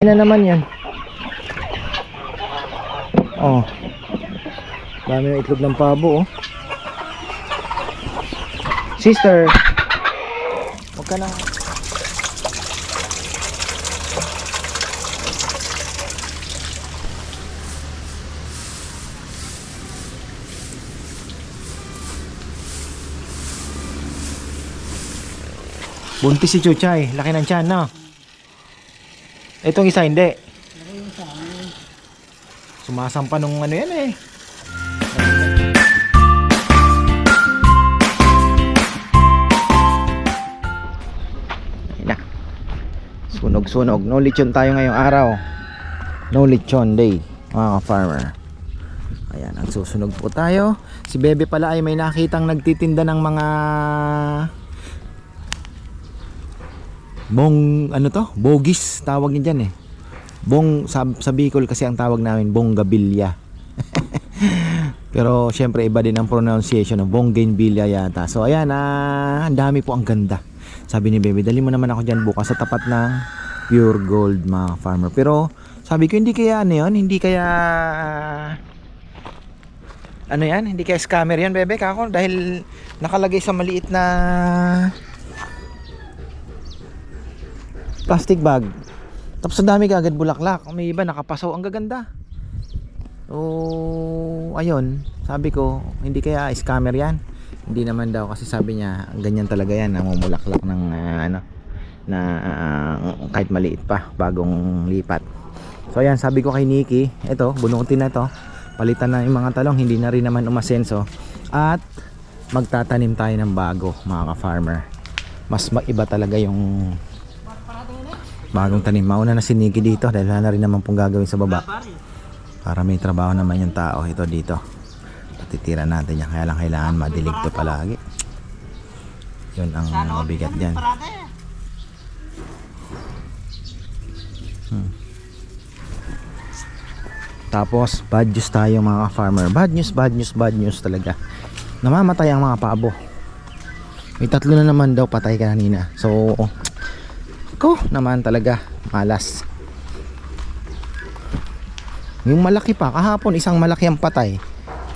na naman yan. Oh. Dami ng itlog ng pabo, oh. Sister. Huwag ka na. Buntis si Chuchay. Laki ng tiyan, no? Itong isa hindi. Sumasampa nung ano yan eh. Sunog-sunog. No lechon tayo ngayong araw. No lechon day, mga farmer. Ayan, ang susunog po tayo. Si Bebe pala ay may nakitang nagtitinda ng mga Bong ano to? Bogis tawag niya dyan eh. Bong sa, sa Bicol kasi ang tawag namin Bonggabilya. Pero syempre iba din ang pronunciation ng Bonggainbilya yata. So ayan, ah, ang dami po ang ganda. Sabi ni Baby, dali mo naman ako dyan bukas sa tapat ng Pure Gold mga farmer. Pero sabi ko hindi kaya ano yun? Hindi kaya ano yan? Hindi kaya scammer yan, Bebe? Kako dahil nakalagay sa maliit na plastic bag. Tapos ang dami kagad bulaklak. May iba nakapasaw. Ang gaganda. So, ayun. Sabi ko, hindi kaya scammer yan. Hindi naman daw kasi sabi niya, ganyan talaga yan. Namumulaklak ng ah, ano, na ah, kahit maliit pa, bagong lipat. So, ayan, sabi ko kay Nikki, ito, bunutin na to. Palitan na yung mga talong, hindi na rin naman umasenso. At, magtatanim tayo ng bago, mga ka-farmer. Mas maiba talaga yung bagong tanim. Mauna na si Nikki dito dahil na rin naman pong gagawin sa baba. Para may trabaho naman yung tao ito dito. Patitira natin yan. Kaya lang kailangan madilig to palagi. Yun ang mabigat dyan. Hmm. Tapos bad news tayo mga farmer. Bad news, bad news, bad news talaga. Namamatay ang mga pabo. May tatlo na naman daw patay kanina. So, ko naman talaga. Malas. Yung malaki pa kahapon isang malaki ang patay.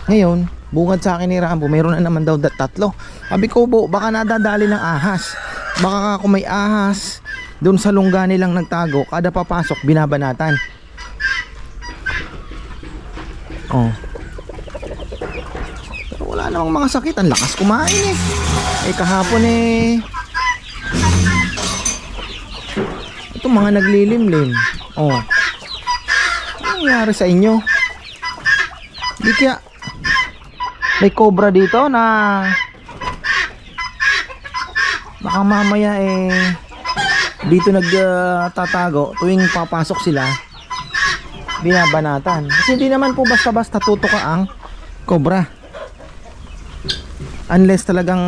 Ngayon bungad sa akin ni Rambo mayroon na naman daw tatlo. Sabi ko bo baka nadadali ng ahas. Baka kung may ahas doon sa lungga nilang nagtago kada papasok binabanatan. Oh. Pero wala namang mga sakit. Ang lakas kumain eh. Eh kahapon eh ito mga naglilimlim. Oh. Ano nangyari sa inyo? Di kaya may cobra dito na baka mamaya eh dito nagtatago tuwing papasok sila binabanatan kasi hindi naman po basta-basta tutok ang cobra unless talagang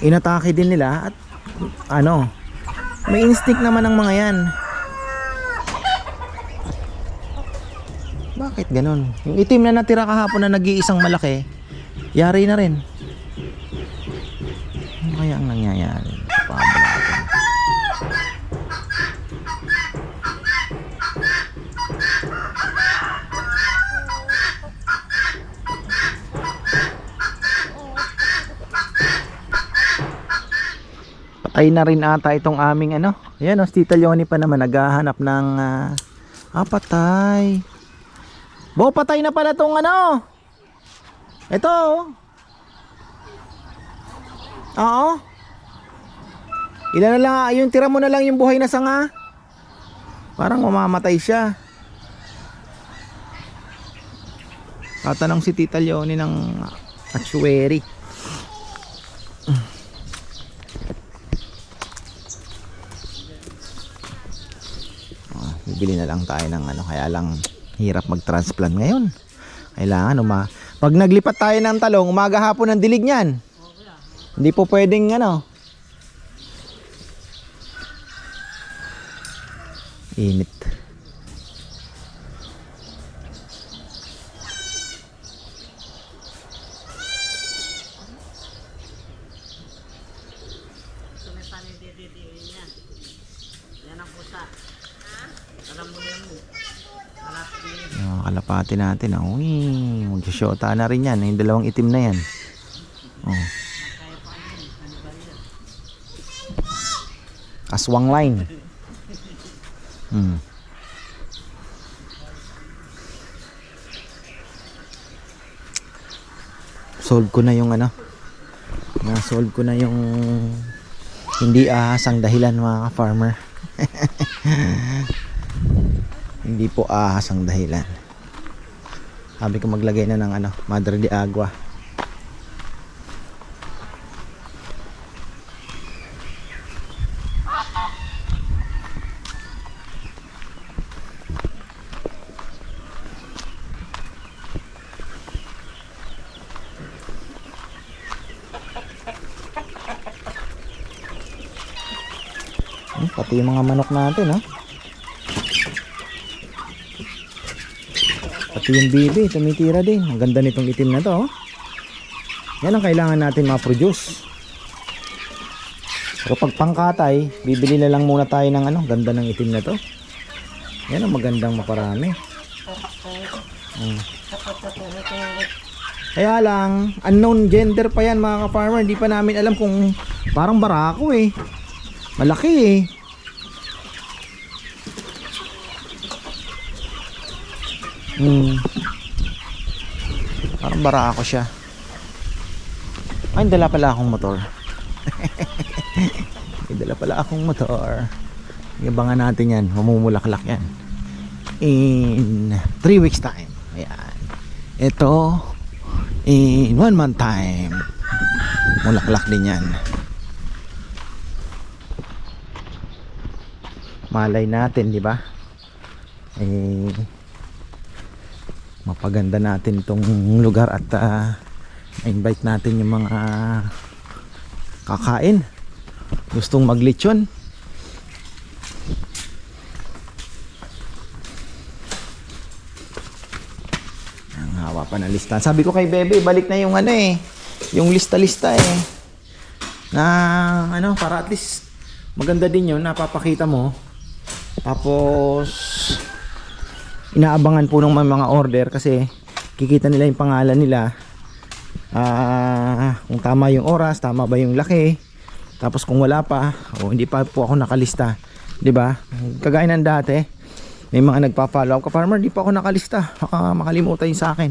inatake din nila at ano may instinct naman ng mga yan. Bakit ganun? Yung itim na natira kahapon na nag-iisang malaki, yari na rin. Ano kaya ang nangyayari? Pabala natin. Patay na rin ata itong aming ano. Ayan o, si Tita Leonie pa naman naghahanap ng ah, ah patay. Bo, patay na pala tong ano. Ito. oh. Oo. Ilan na lang, ah, yung tira mo na lang yung buhay na sanga. Parang mamamatay siya. Tatanong si Tita Leonie ng actuary. Bibili na lang tayo ng ano kaya lang hirap mag-transplant ngayon. Kailangan uma Pag naglipat tayo ng talong, umaga hapon ang dilig niyan. Hindi po pwedeng ano. Init. Yung kalapati natin. ah. Uy, magsisyota na rin yan. Yung dalawang itim na yan. Oh. Aswang line. Hmm. Solve ko na yung ano. Na-solve ko na yung hindi ahasang dahilan mga farmer. hindi po ahasang dahilan. Sabi ko maglagay na ng ano, Madre de Agua. Hmm, pati yung mga manok natin, ha? Pati yung bibi, tumitira din. Ang ganda nitong itim na to, oh. Yan ang kailangan natin ma-produce. Pero pag pangkatay, bibili na lang muna tayo ng ano, ganda ng itim na to. Yan ang magandang maparami. Hmm. Kaya lang, unknown gender pa yan mga ka-farmer. Hindi pa namin alam kung parang barako eh. Malaki eh. Hmm. Parang bara ako siya. Ay, dala pala akong motor. May dala pala akong motor. Ibangan natin yan. Mamumulaklak yan. In 3 weeks time. Ayan. Ito, in 1 month time. Mulaklak din yan. malay natin, di ba? Eh, mapaganda natin itong lugar at ah, invite natin yung mga kakain. Gustong maglitsyon. Ang hawa pa na lista. Sabi ko kay Bebe, balik na yung ano eh. Yung lista-lista eh. Na ano, para at least maganda din yun, napapakita mo tapos inaabangan po ng mga order kasi kikita nila yung pangalan nila. Ah, kung tama yung oras, tama ba yung laki. Tapos kung wala pa o hindi pa po ako nakalista, 'di ba? Kagaya ng dati, may mga nagpa-follow up ka farmer, di pa ako nakalista. Baka makalimutan yung sa akin.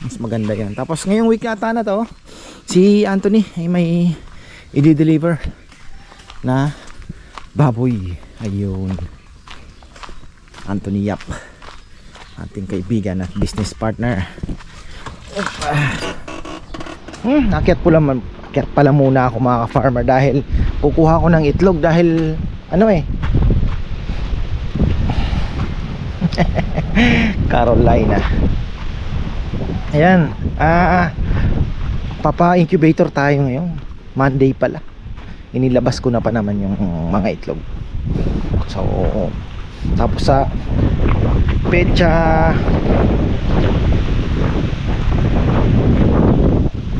Mas maganda 'yan. Tapos ngayong week yata na to, si Anthony ay may i-deliver na baboy. Ayun. Anthony Yap. Ating kaibigan at business partner. Hmm, nakyat pala, man- nakyat pala muna ako mga farmer dahil kukuha ko ng itlog dahil ano eh. Carolina. Ayan. Ah, papa-incubator tayo ngayon. Monday pala. Inilabas ko na pa naman yung mga itlog. So, tapos sa pecha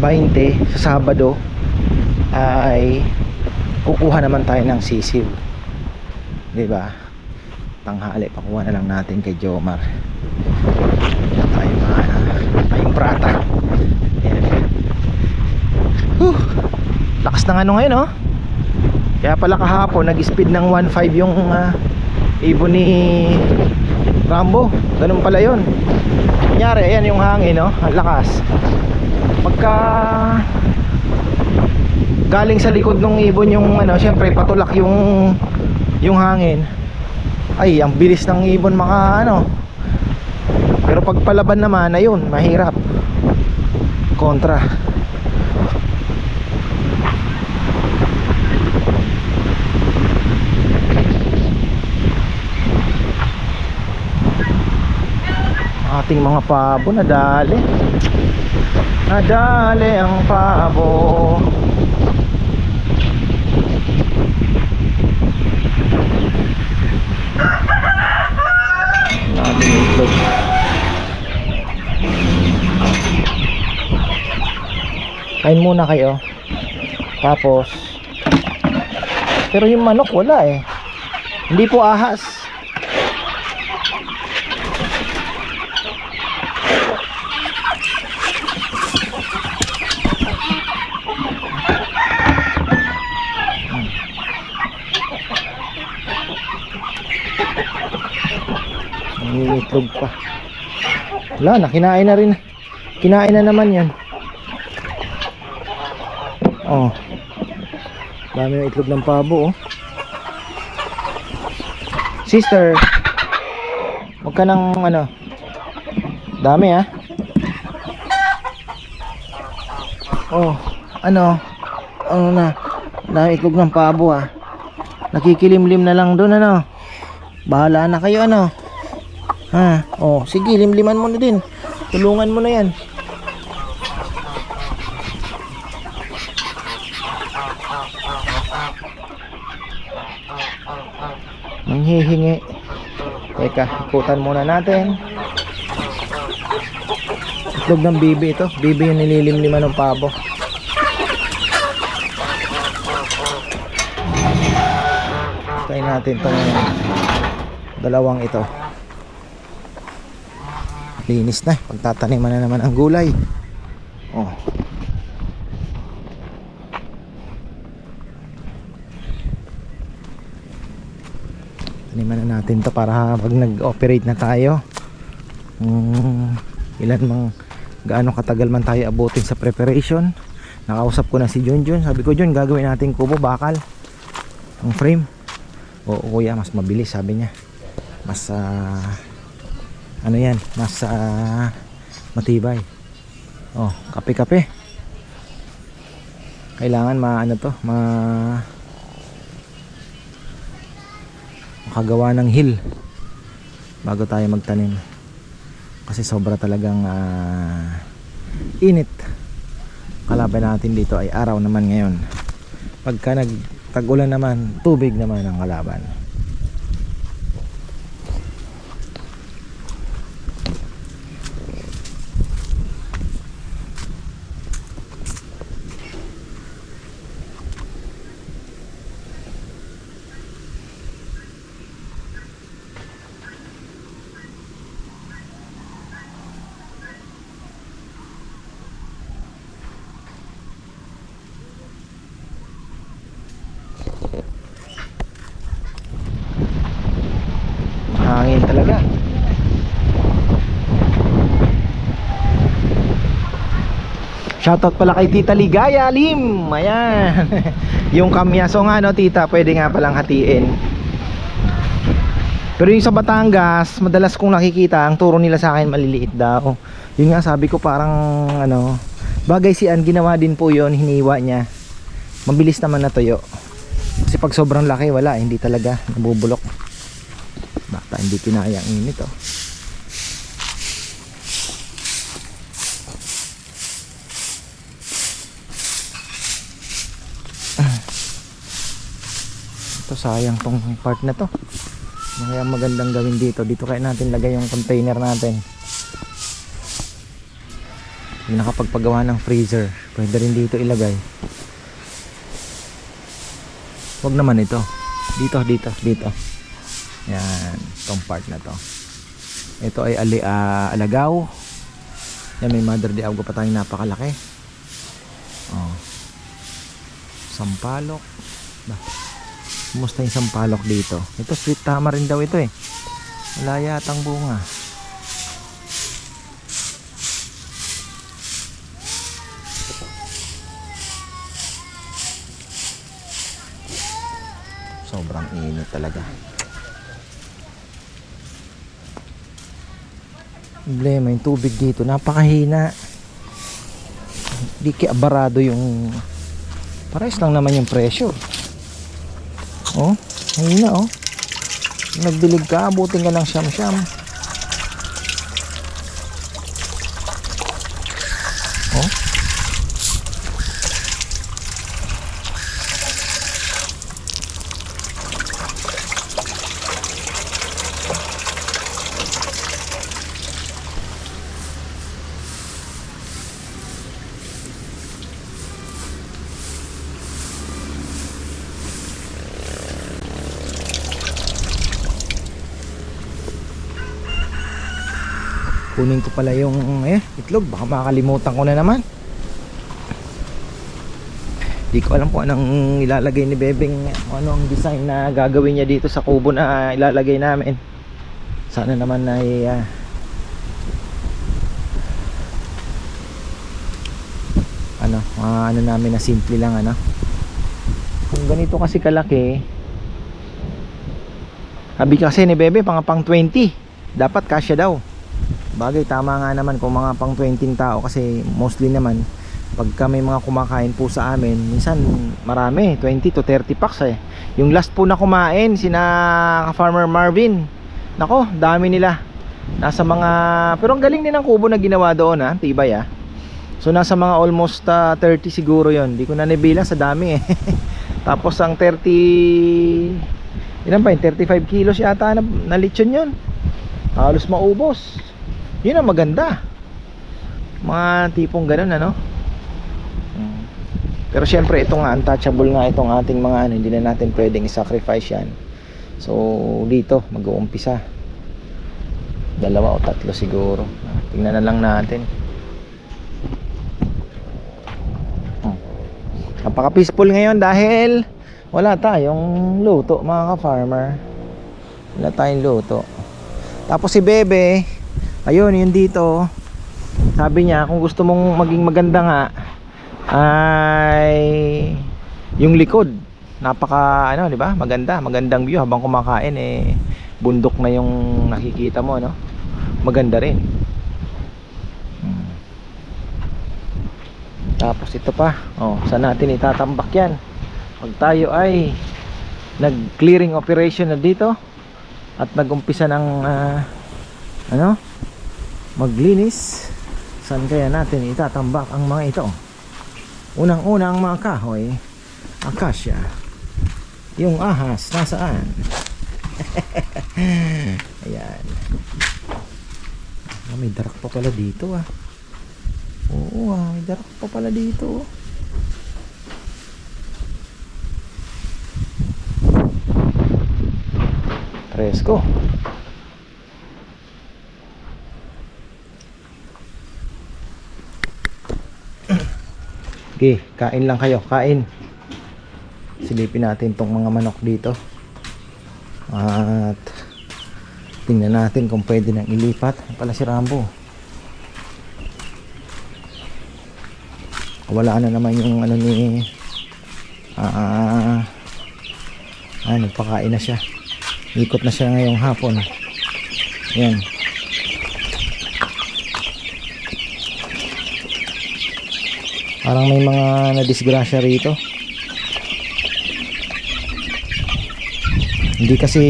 20 sa Sabado ay kukuha naman tayo ng sisiw. 'Di ba? Tanghali pakuha na lang natin kay Jomar. Tayo mga tayong prata. Huh. Lakas ng ano ngayon, oh. Kaya pala kahapon nag-speed ng 1.5 yung ah, ibon ni Rambo. Ganun pala 'yon. Kunyari, ayan yung hangin, no? Ang lakas. Pagka galing sa likod ng ibon yung ano, syempre patulak yung yung hangin. Ay, ang bilis ng ibon maka ano. Pero pag palaban naman, ayun, mahirap. Kontra. Ating mga pabo. Nadali. Nadali ang pabo. Natin itlog kain muna kayo. Tapos. Pero yung manok wala eh. Hindi po ahas Nangingitlog pa. Wala na, kinain na rin. Kinain na naman yan. Oh. Dami yung itlog ng pabo, oh. Sister. Huwag ka ng ano. Dami, ah. Oh, ano? Ano na? Dami itlog ng pabo, ah. Nakikilimlim na lang doon, ano? Bahala na kayo, ano? Ha? Oh, sige, limliman mo na din. Tulungan mo na yan. Manghihingi. Teka, ikutan muna natin. Itlog ng bibi ito. Bibi yung nililimliman ng pabo. Tayo natin tong dalawang ito. Linis na. Pagtataniman na naman ang gulay. Oh. Taniman na natin to para pag nag-operate na tayo. Um, ilan mang gaano katagal man tayo abutin sa preparation. Nakausap ko na si Junjun. Sabi ko, Jun, gagawin natin kubo bakal. Ang frame. Oo kuya, mas mabilis sabi niya. Mas ah, ano yan, mas ah, matibay. Oh, kape-kape. Kailangan ma ano to, ma makagawa ng hill bago tayo magtanim. Kasi sobra talagang ah, init. Kalaban natin dito ay araw naman ngayon. Pagka nag tag-ulan naman, tubig naman ang kalaban. Hangin talaga. Shoutout pala kay Tita Ligaya Lim. Ayan. yung kamyaso nga no tita, pwede nga palang hatiin. Pero yung sa Batangas, madalas kong nakikita, ang turo nila sa akin maliliit daw. Yun nga sabi ko parang ano, bagay si Ann, ginawa din po yon hiniwa niya. Mabilis naman natuyo. Kasi pag sobrang laki, wala, hindi talaga nabubulok. Bata hindi kinaya ang init oh. Sayang tong part na to. Kaya magandang gawin dito. Dito kaya natin lagay yung container natin. Yung nakapagpagawa ng freezer. Pwede rin dito ilagay. Huwag naman ito. Dito, dito, dito. Yan, tong part na to. Ito ay ali, ah, alagaw. Yan, may mother de agua pa tayong napakalaki. Oh. Sampalok. Ba. Kumusta yung sampalok dito? Ito, sweet tama rin daw ito eh. Wala yatang bunga. Sobrang init talaga. Problema yung tubig dito, napakahina. Di kaya barado yung Pares lang naman yung presyo. Oh, hina oh. Nagdilig ka, abutin ka ng siyam-siyam. Kunin ko pala yung eh, itlog. Baka makakalimutan ko na naman. Di ko alam kung anong ilalagay ni Bebeng, ano ang design na gagawin niya dito sa kubo na ilalagay namin. Sana naman ay ah, ano, ah, ano namin na simple lang ano. Kung ganito kasi kalaki, sabi kasi ni Bebe, pang pang 20. Dapat kasya daw. Bagay, tama nga naman kung mga pang 20 tao kasi mostly naman pagka may mga kumakain po sa amin, minsan marami, 20 to 30 packs eh. Yung last po na kumain, sina Farmer Marvin. Nako, dami nila. Nasa mga, pero ang galing din ng kubo na ginawa doon ha, tibay ah. So nasa mga almost ah, 30 siguro yon. Hindi ko na nabilang sa dami eh. Tapos ang 30 Ilan ba yun? 35 kilos yata na, na lechon yun. Halos maubos. Yun ang maganda. Mga tipong ganun ano. Mm. Pero syempre ito nga untouchable nga itong ating mga ano, hindi na natin pwedeng i-sacrifice yan. So dito mag-uumpisa. Dalawa o tatlo siguro. Tingnan na lang natin. Hmm. Napaka peaceful ngayon dahil wala tayong luto mga ka-farmer. Wala tayong luto. Tapos si Bebe, ayun yun dito. Sabi niya kung gusto mong maging maganda nga ay yung likod. Napaka ano, di ba? Maganda, magandang view habang kumakain eh bundok na yung nakikita mo, no? Maganda rin. Hmm. Tapos ito pa, oh, saan natin itatambak yan? Pag tayo ay nag-clearing operation na dito at nag-umpisa ng ah, ano? Maglinis. Saan kaya natin itatambak ang mga ito? Unang-una ang mga kahoy, akasya. Yung ahas, nasaan? Ayan. Ah, may darak pa pala dito ah. Oo ah, may darak pa pala dito. oh. Okay, kain lang kayo, kain. Silipin natin tong mga manok dito. At tingnan natin kung pwede nang ilipat. Yan Pala si Rambo. Wala na naman yung ano ni ah ah nagpakain na siya. Ikot na siya ngayong hapon. Yan. Parang may mga nadisgrasya rito. Hindi kasi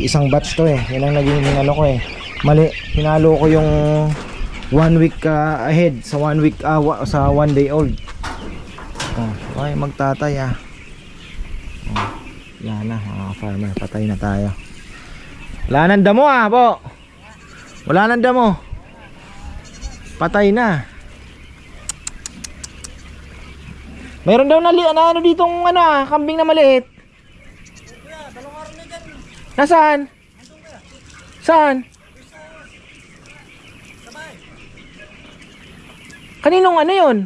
isang batch to eh. Yan ang naging ano ko eh. Mali, hinalo ko yung one week ah, ahead sa one week ah, wa- sa one day old. Oh, ay magtatay ah. Oh, wala na mga farmer, patay na tayo. Wala nang damo ah, po. Wala nang damo. Patay na. Meron daw na, na ano ditong ano ah, kambing na maliit. Nasaan? Saan? Kaninong ano yun?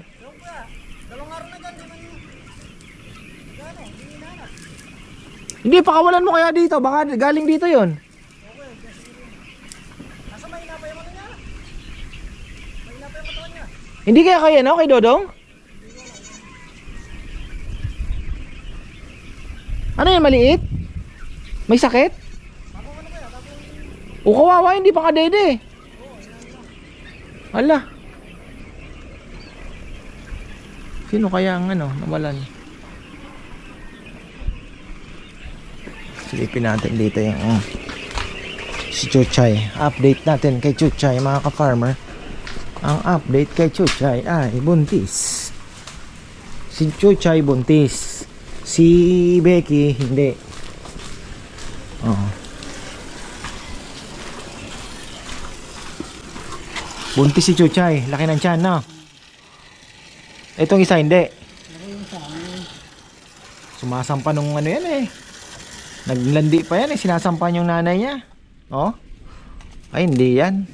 Hindi, pakawalan mo kaya dito. Baka galing dito yon. Hindi kaya kaya no kay Dodong? Ano yan maliit? May sakit? O kawawa hindi pa kadede. Hala. Sino kaya ang ano nawalan? Silipin natin dito yung oh, si Chuchay. Update natin kay Chuchay mga ka-farmer. Ang update kay Chuchay ay buntis. Si Chuchay buntis. Si Becky hindi. Oh. Buntis si Chuchay. Laki ng tiyan, no? Itong isa hindi. Sumasampa nung ano yan eh. Naglandi pa yan eh. Sinasampa yung nanay niya. Oh. Ay, hindi yan.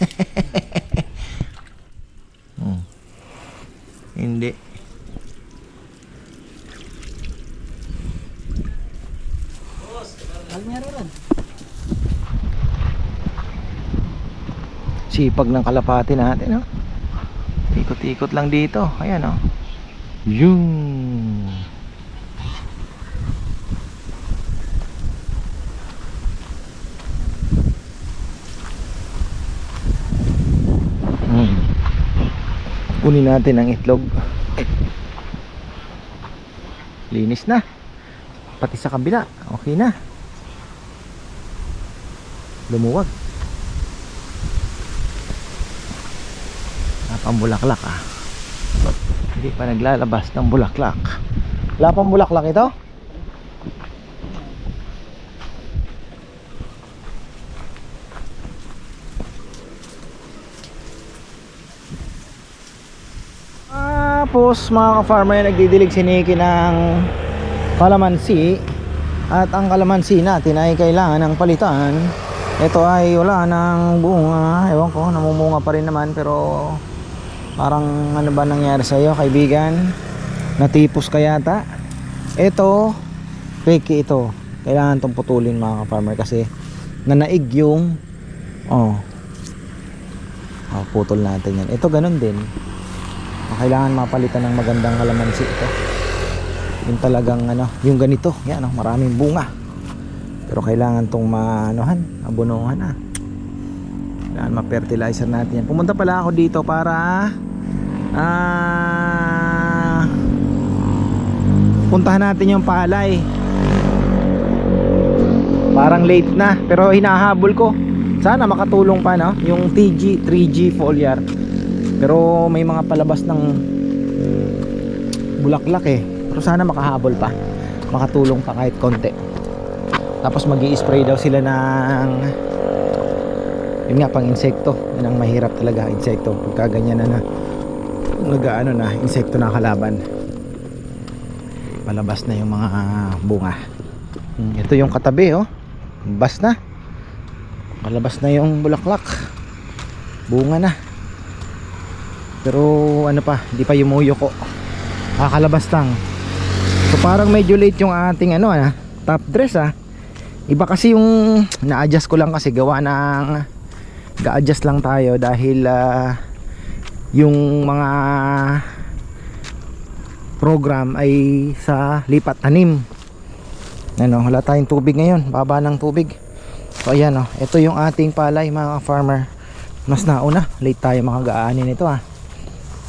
hmm. Hindi. Sipag ng kalapati natin, no? Ikot-ikot lang dito. Ayan, no? Yung Hmm. Kunin natin ang itlog. Linis na. Pati sa kabila. Okay na. Lumuwag. Napambulaklak ah. Hindi pa naglalabas ng bulaklak. Wala pang bulaklak ito? Tapos mga ka-farmer nagdidilig si Nikki ng kalamansi at ang kalamansi natin ay kailangan ng palitan ito ay wala ng bunga ewan ko namumunga pa rin naman pero parang ano ba nangyari sa iyo kaibigan? Natipos ka yata. Ito peke ito. Kailangan tong putulin mga ka-farmer kasi nanaig yung oh, oh putol natin yan. Ito ganun din. Kailangan mapalitan ng magandang kalamansi ito. Yung talagang ano yung ganito. Yan oh, maraming bunga. Pero kailangan tong maanohan abunuhan ah kailangan ma-fertilizer natin yan. Pumunta pala ako dito para ah puntahan natin yung palay. Parang late na pero hinahabol ko. Sana makatulong pa no? Yung TG 3G foliar. Pero may mga palabas ng bulaklak eh. Pero sana makahabol pa. Makatulong pa kahit konti. Tapos mag spray daw sila ng yun nga pang insekto. Yun ang mahirap talaga insekto. Pagka ganyan na na nagaano na insekto na kalaban. Palabas na yung mga bunga. Hmm, ito yung katabi oh. Bas na. Palabas na yung bulaklak. Bunga na. Pero ano pa hindi pa yumuyo ko. Kakalabas lang. So parang medyo late yung ating ano ah, top dress ah. Iba kasi yung na-adjust ko lang kasi gawa ng ga-adjust lang tayo dahil ah, yung mga program ay sa lipat tanim. Ano, wala tayong tubig ngayon. Baba ng tubig. So ayan oh, ito yung ating palay mga farmer mas nauna late tayo makagaanin nito ah.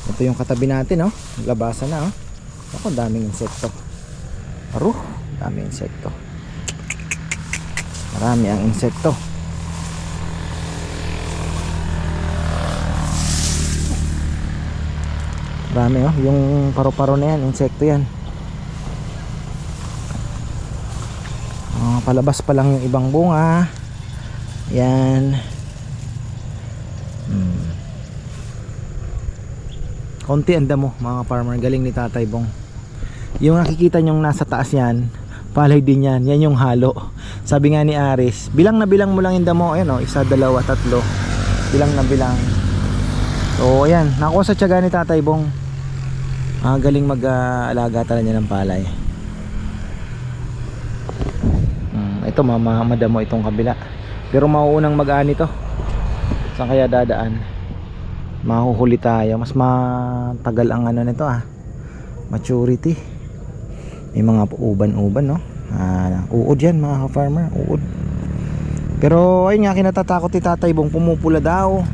Ito yung katabi natin oh. Labasan na oh. Ako daming insekto. Aro daming insekto. Marami ang insekto marami oh. Yung paro-paro na yan insekto yan. Ah, palabas pa lang yung ibang bunga. Yan. Hmm. konti ang damo mga farmer. Galing ni tatay bong. Yung nakikita nyong nasa taas yan palay din yan. Yan yung halo. Sabi nga ni Aris bilang na bilang mo lang yung damo. Ayun oh, isa, dalawa, tatlo. Bilang na bilang. So ayan. Nakuha sa tiyaga ni tatay bong ah, galing mag-alaga talaga niya ng palay. Hmm, ito mama madamo itong kabila. Pero mauunang mag-ani to saan kaya dadaan? Mahuhuli tayo. Mas matagal ang ano nito ah. Maturity. May mga uban-uban no? Ah, uod yan mga farmer uod. Pero ayun nga kinatatakot ni tatay bong. Pumupula daw.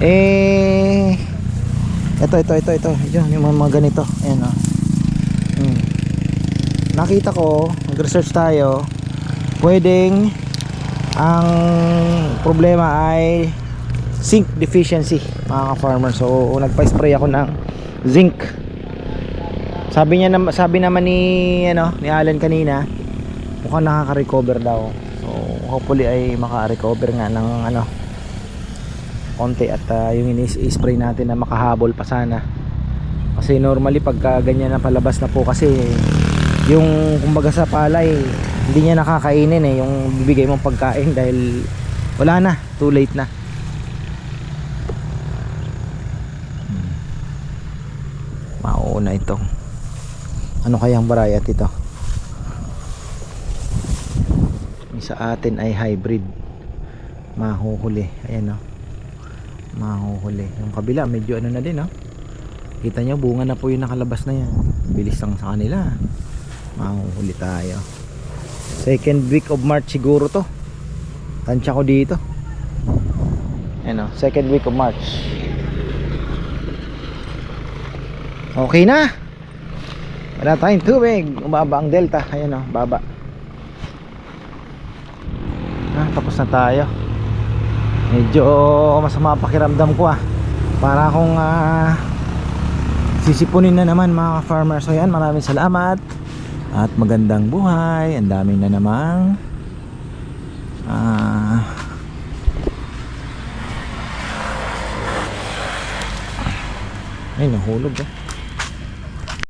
Eh ito ito ito ito. Yun yung mga, ganito. Ayan oh. hmm. nakita ko nag-research tayo. Pwedeng ang problema ay zinc deficiency mga farmer so nagpa-spray ako ng zinc. Sabi niya sabi naman ni ano ni Alan kanina mukhang nakaka-recover daw. So hopefully ay maka-recover nga ng ano konti at uh, yung ini-spray natin na makahabol pa sana. Kasi normally pagka ganyan na palabas na po kasi yung kumbaga sa palay hindi niya nakakainin eh yung bibigay mong pagkain dahil wala na too late na. Hmm. mauuna ito. Ano kayang variety ito sa atin ay hybrid. Mahuhuli. Ayan o mahuhuli. Yung kabila medyo ano na din oh. kita nyo bunga na po yung nakalabas na yan. Bilis lang sa kanila. Mahuhuli tayo. Second week of March siguro to. Tansya ko dito. Ano second week of March. Okay na! Wala tayong tubig. Umaba ang delta. Ayan o baba. Ah, tapos na tayo medyo masama pakiramdam ko ah. Para akong ah, sisipunin na naman mga farmers so yan maraming salamat at magandang buhay. Ang daming na namang ah ay nahulog ah